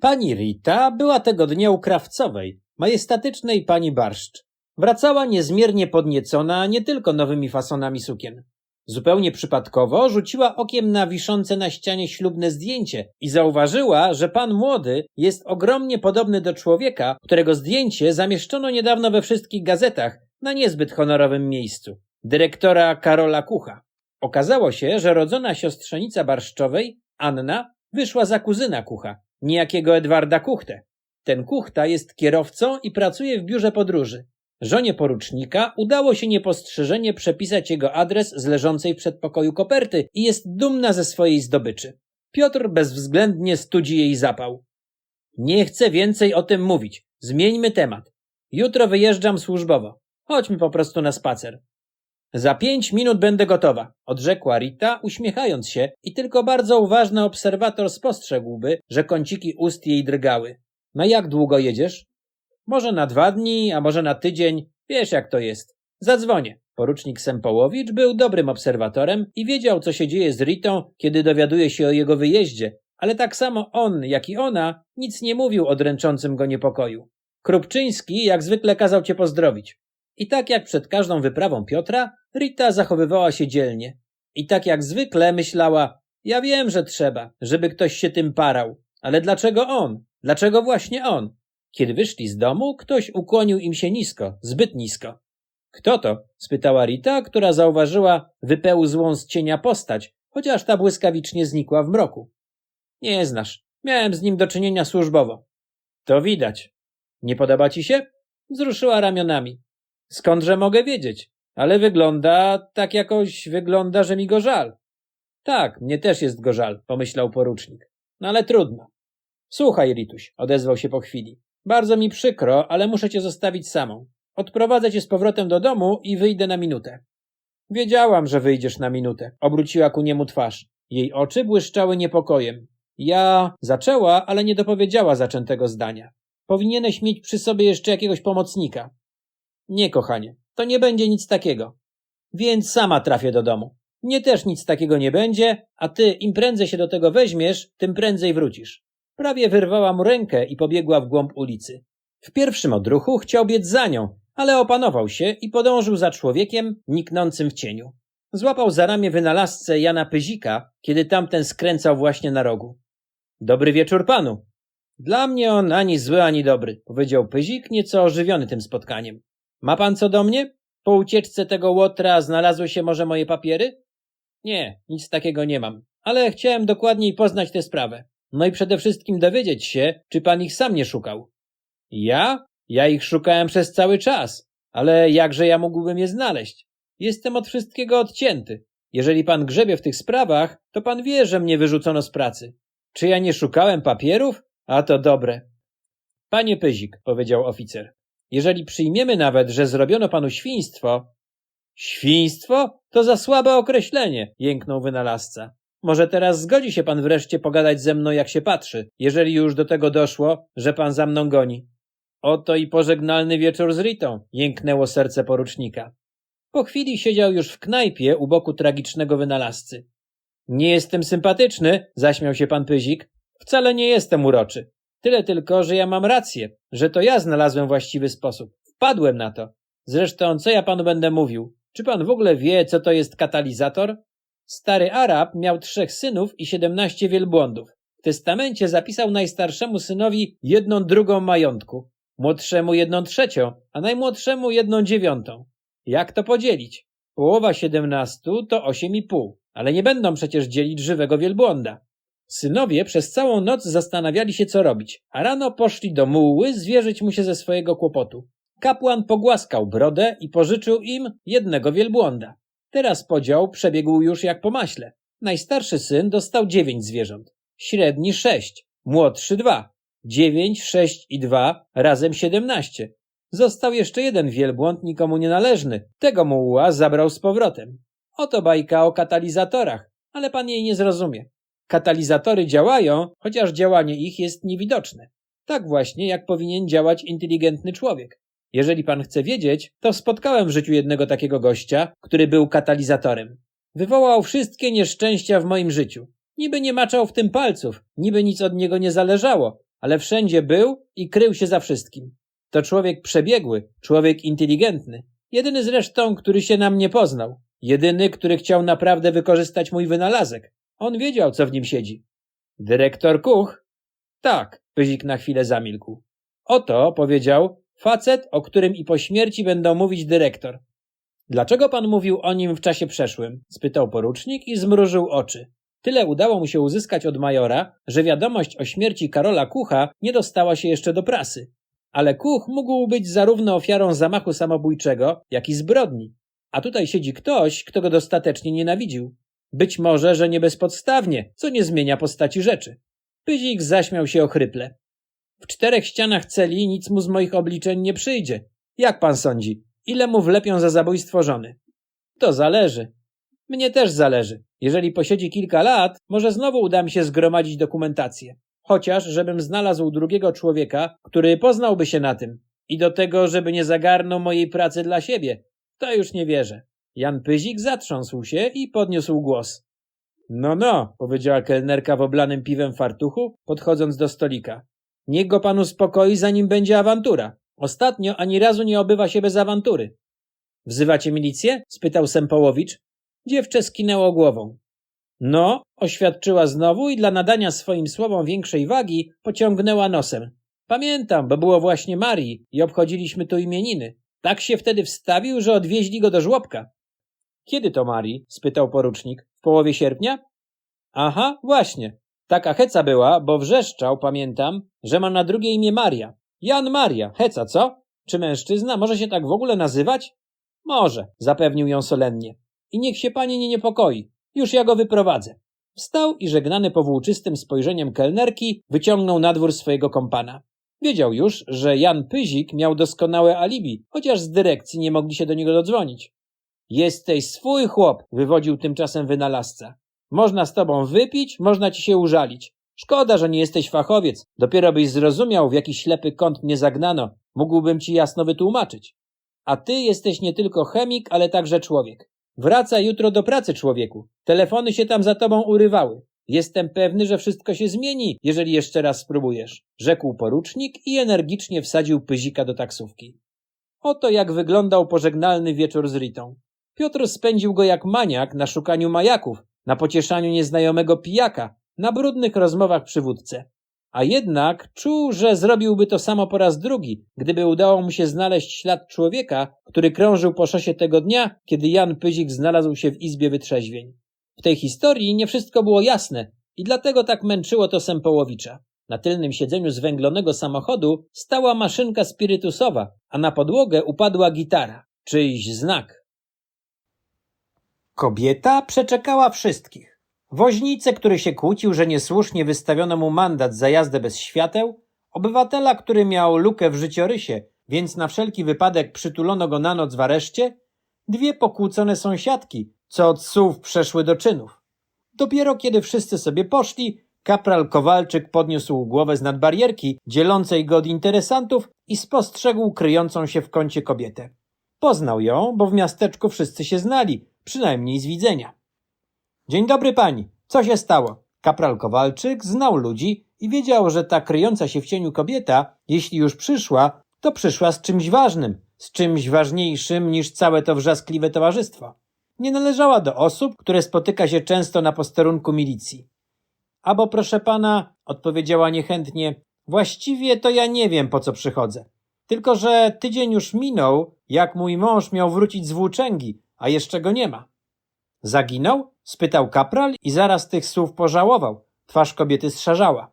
Pani Rita była tego dnia u krawcowej, majestatycznej pani Barszcz. Wracała niezmiernie podniecona nie tylko nowymi fasonami sukien. Zupełnie przypadkowo rzuciła okiem na wiszące na ścianie ślubne zdjęcie i zauważyła, że pan młody jest ogromnie podobny do człowieka, którego zdjęcie zamieszczono niedawno we wszystkich gazetach na niezbyt honorowym miejscu dyrektora Karola Kucha. Okazało się, że rodzona siostrzenica barszczowej, Anna, wyszła za kuzyna Kucha, niejakiego Edwarda Kuchtę. Ten Kuchta jest kierowcą i pracuje w biurze podróży. Żonie porucznika udało się niepostrzeżenie przepisać jego adres z leżącej w przedpokoju koperty i jest dumna ze swojej zdobyczy. Piotr bezwzględnie studzi jej zapał. Nie chcę więcej o tym mówić. Zmieńmy temat. Jutro wyjeżdżam służbowo. Chodźmy po prostu na spacer. Za pięć minut będę gotowa, odrzekła Rita, uśmiechając się i tylko bardzo uważny obserwator spostrzegłby, że kąciki ust jej drgały. Na jak długo jedziesz? Może na dwa dni, a może na tydzień. Wiesz jak to jest. Zadzwonię. Porucznik Sempołowicz był dobrym obserwatorem i wiedział, co się dzieje z Ritą, kiedy dowiaduje się o jego wyjeździe, ale tak samo on, jak i ona, nic nie mówił o dręczącym go niepokoju. Krupczyński jak zwykle kazał cię pozdrowić. I tak jak przed każdą wyprawą Piotra, Rita zachowywała się dzielnie. I tak jak zwykle myślała, ja wiem, że trzeba, żeby ktoś się tym parał, ale dlaczego on? Dlaczego właśnie on? Kiedy wyszli z domu, ktoś ukłonił im się nisko, zbyt nisko. Kto to? spytała Rita, która zauważyła wypełzłą z cienia postać, chociaż ta błyskawicznie znikła w mroku. Nie znasz. Miałem z nim do czynienia służbowo. To widać. Nie podoba ci się? Wzruszyła ramionami. Skądże mogę wiedzieć? Ale wygląda tak jakoś wygląda, że mi go żal. Tak, mnie też jest go żal, pomyślał porucznik. No ale trudno. Słuchaj, Rituś, odezwał się po chwili. Bardzo mi przykro, ale muszę cię zostawić samą. Odprowadzę cię z powrotem do domu i wyjdę na minutę. Wiedziałam, że wyjdziesz na minutę, obróciła ku niemu twarz. Jej oczy błyszczały niepokojem. Ja zaczęła, ale nie dopowiedziała zaczętego zdania. Powinieneś mieć przy sobie jeszcze jakiegoś pomocnika. Nie, kochanie, to nie będzie nic takiego. Więc sama trafię do domu. Mnie też nic takiego nie będzie, a ty im prędzej się do tego weźmiesz, tym prędzej wrócisz. Prawie wyrwała mu rękę i pobiegła w głąb ulicy. W pierwszym odruchu chciał biec za nią, ale opanował się i podążył za człowiekiem niknącym w cieniu. Złapał za ramię wynalazcę Jana Pyzika, kiedy tamten skręcał właśnie na rogu. Dobry wieczór panu. Dla mnie on ani zły, ani dobry, powiedział Pyzik, nieco ożywiony tym spotkaniem. Ma pan co do mnie? Po ucieczce tego łotra znalazły się może moje papiery? Nie, nic takiego nie mam, ale chciałem dokładniej poznać tę sprawę. No i przede wszystkim dowiedzieć się, czy pan ich sam nie szukał. Ja? Ja ich szukałem przez cały czas, ale jakże ja mógłbym je znaleźć? Jestem od wszystkiego odcięty. Jeżeli pan grzebie w tych sprawach, to pan wie, że mnie wyrzucono z pracy. Czy ja nie szukałem papierów? A to dobre. Panie Pyzik, powiedział oficer, jeżeli przyjmiemy nawet, że zrobiono panu świństwo. Świństwo? To za słabe określenie, jęknął wynalazca. Może teraz zgodzi się pan wreszcie pogadać ze mną, jak się patrzy, jeżeli już do tego doszło, że pan za mną goni. Oto i pożegnalny wieczór z Ritą, jęknęło serce porucznika. Po chwili siedział już w knajpie u boku tragicznego wynalazcy. Nie jestem sympatyczny, zaśmiał się pan Pyzik. Wcale nie jestem uroczy. Tyle tylko, że ja mam rację, że to ja znalazłem właściwy sposób. Wpadłem na to. Zresztą, co ja panu będę mówił? Czy pan w ogóle wie, co to jest katalizator? Stary Arab miał trzech synów i siedemnaście wielbłądów. W testamencie zapisał najstarszemu synowi jedną drugą majątku, młodszemu jedną trzecią, a najmłodszemu jedną dziewiątą. Jak to podzielić? Połowa siedemnastu to osiem i pół, ale nie będą przecież dzielić żywego wielbłąda. Synowie przez całą noc zastanawiali się, co robić, a rano poszli do muły zwierzyć mu się ze swojego kłopotu. Kapłan pogłaskał brodę i pożyczył im jednego wielbłąda. Teraz podział przebiegł już jak po maśle. Najstarszy syn dostał dziewięć zwierząt, średni sześć, młodszy dwa. Dziewięć, sześć i dwa razem siedemnaście. Został jeszcze jeden wielbłąd nikomu nienależny. Tego muła zabrał z powrotem. Oto bajka o katalizatorach, ale pan jej nie zrozumie. Katalizatory działają, chociaż działanie ich jest niewidoczne. Tak właśnie, jak powinien działać inteligentny człowiek. Jeżeli pan chce wiedzieć, to spotkałem w życiu jednego takiego gościa, który był katalizatorem. Wywołał wszystkie nieszczęścia w moim życiu. Niby nie maczał w tym palców, niby nic od niego nie zależało, ale wszędzie był i krył się za wszystkim. To człowiek przebiegły, człowiek inteligentny. Jedyny zresztą, który się nam nie poznał. Jedyny, który chciał naprawdę wykorzystać mój wynalazek. On wiedział, co w nim siedzi. Dyrektor Kuch? Tak, Pyzik na chwilę zamilkł. Oto, powiedział, facet, o którym i po śmierci będą mówić dyrektor. Dlaczego pan mówił o nim w czasie przeszłym? spytał porucznik i zmrużył oczy. Tyle udało mu się uzyskać od majora, że wiadomość o śmierci Karola Kucha nie dostała się jeszcze do prasy. Ale Kuch mógł być zarówno ofiarą zamachu samobójczego, jak i zbrodni. A tutaj siedzi ktoś, kto go dostatecznie nienawidził. Być może, że nie bezpodstawnie, co nie zmienia postaci rzeczy. Pyzik zaśmiał się ochryple. W czterech ścianach celi nic mu z moich obliczeń nie przyjdzie. Jak pan sądzi, ile mu wlepią za zabójstwo żony? To zależy. Mnie też zależy. Jeżeli posiedzi kilka lat, może znowu uda mi się zgromadzić dokumentację. Chociaż, żebym znalazł drugiego człowieka, który poznałby się na tym. I do tego, żeby nie zagarnął mojej pracy dla siebie. To już nie wierzę. Jan Pyzik zatrząsł się i podniósł głos. No, no, powiedziała kelnerka w oblanym piwem fartuchu, podchodząc do stolika. Niech go pan uspokoi, zanim będzie awantura. Ostatnio ani razu nie obywa się bez awantury. Wzywacie milicję? spytał Sempołowicz. Dziewczę skinęło głową. No, oświadczyła znowu i dla nadania swoim słowom większej wagi pociągnęła nosem. Pamiętam, bo było właśnie Marii i obchodziliśmy tu imieniny. Tak się wtedy wstawił, że odwieźli go do żłobka. Kiedy to Marii? spytał porucznik. W połowie sierpnia? Aha, właśnie. Taka heca była, bo wrzeszczał, pamiętam, że ma na drugie imię Maria. Jan Maria, heca, co? Czy mężczyzna może się tak w ogóle nazywać? Może, zapewnił ją solennie. I niech się pani nie niepokoi. Już ja go wyprowadzę. Wstał i żegnany powłóczystym spojrzeniem kelnerki wyciągnął na dwór swojego kompana. Wiedział już, że Jan Pyzik miał doskonałe alibi, chociaż z dyrekcji nie mogli się do niego dodzwonić. Jesteś swój chłop, wywodził tymczasem wynalazca. Można z tobą wypić, można ci się użalić. Szkoda, że nie jesteś fachowiec. Dopiero byś zrozumiał, w jaki ślepy kąt mnie zagnano. Mógłbym ci jasno wytłumaczyć. A ty jesteś nie tylko chemik, ale także człowiek. Wracaj jutro do pracy, człowieku. Telefony się tam za tobą urywały. Jestem pewny, że wszystko się zmieni, jeżeli jeszcze raz spróbujesz, rzekł porucznik i energicznie wsadził pyzika do taksówki. Oto jak wyglądał pożegnalny wieczór z Ritą. Piotr spędził go jak maniak na szukaniu majaków, na pocieszaniu nieznajomego pijaka, na brudnych rozmowach przy wódce. A jednak czuł, że zrobiłby to samo po raz drugi, gdyby udało mu się znaleźć ślad człowieka, który krążył po szosie tego dnia, kiedy Jan Pyzik znalazł się w izbie wytrzeźwień. W tej historii nie wszystko było jasne i dlatego tak męczyło to Sempołowicza. Na tylnym siedzeniu zwęglonego samochodu stała maszynka spirytusowa, a na podłogę upadła gitara. Czyjś znak. Kobieta przeczekała wszystkich. Woźnicę, który się kłócił, że niesłusznie wystawiono mu mandat za jazdę bez świateł, obywatela, który miał lukę w życiorysie, więc na wszelki wypadek przytulono go na noc w areszcie, dwie pokłócone sąsiadki, co od słów przeszły do czynów. Dopiero kiedy wszyscy sobie poszli, kapral Kowalczyk podniósł głowę z nad barierki, dzielącej go od interesantów i spostrzegł kryjącą się w kącie kobietę. Poznał ją, bo w miasteczku wszyscy się znali, przynajmniej z widzenia. Dzień dobry pani, co się stało? Kapral Kowalczyk znał ludzi i wiedział, że ta kryjąca się w cieniu kobieta, jeśli już przyszła, to przyszła z czymś ważnym, z czymś ważniejszym niż całe to wrzaskliwe towarzystwo. Nie należała do osób, które spotyka się często na posterunku milicji. Abo proszę pana, odpowiedziała niechętnie, właściwie to ja nie wiem po co przychodzę. Tylko, że tydzień już minął, jak mój mąż miał wrócić z włóczęgi, a jeszcze go nie ma. Zaginął? spytał kapral i zaraz tych słów pożałował. Twarz kobiety zszarzała.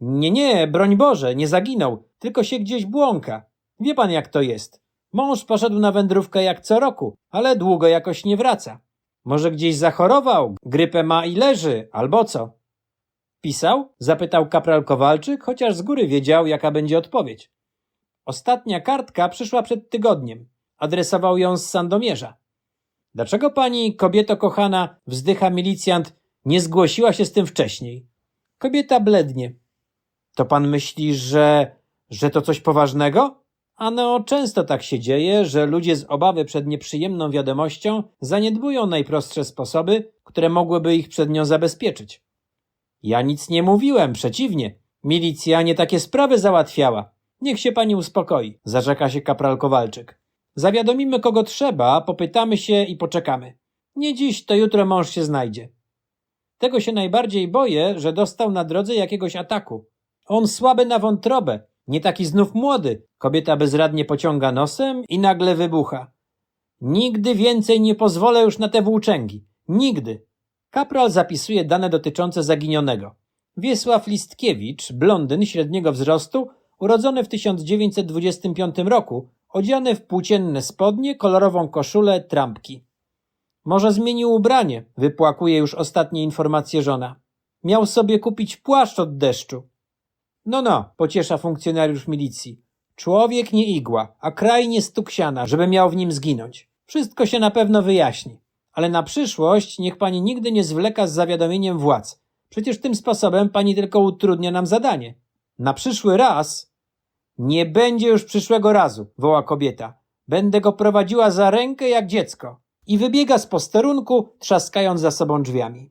Nie, nie, broń Boże, nie zaginął, tylko się gdzieś błąka. Wie pan jak to jest. Mąż poszedł na wędrówkę jak co roku, ale długo jakoś nie wraca. Może gdzieś zachorował, grypę ma i leży, albo co? Pisał? zapytał kapral Kowalczyk, chociaż z góry wiedział, jaka będzie odpowiedź. Ostatnia kartka przyszła przed tygodniem. Adresował ją z Sandomierza. Dlaczego pani, kobieto kochana, wzdycha milicjant, nie zgłosiła się z tym wcześniej? Kobieta blednie. To pan myśli, że, że to coś poważnego? Ano, często tak się dzieje, że ludzie z obawy przed nieprzyjemną wiadomością zaniedbują najprostsze sposoby, które mogłyby ich przed nią zabezpieczyć. Ja nic nie mówiłem, przeciwnie. Milicja nie takie sprawy załatwiała. Niech się pani uspokoi, zarzeka się kapral Kowalczyk. Zawiadomimy kogo trzeba, popytamy się i poczekamy. Nie dziś, to jutro mąż się znajdzie. Tego się najbardziej boję, że dostał na drodze jakiegoś ataku. On słaby na wątrobę, nie taki znów młody. Kobieta bezradnie pociąga nosem i nagle wybucha. Nigdy więcej nie pozwolę już na te włóczęgi. Nigdy. Kapral zapisuje dane dotyczące zaginionego. Wiesław Listkiewicz, blondyn średniego wzrostu, urodzony w 1925 roku, odziany w płócienne spodnie, kolorową koszulę, trampki. Może zmienił ubranie, wypłakuje już ostatnie informacje żona. Miał sobie kupić płaszcz od deszczu. No, no, pociesza funkcjonariusz milicji. Człowiek nie igła, a kraj nie stuk siana, żeby miał w nim zginąć. Wszystko się na pewno wyjaśni. Ale na przyszłość niech pani nigdy nie zwleka z zawiadomieniem władz. Przecież tym sposobem pani tylko utrudnia nam zadanie. Na przyszły raz. Nie będzie już przyszłego razu, woła kobieta. Będę go prowadziła za rękę jak dziecko. I wybiega z posterunku, trzaskając za sobą drzwiami.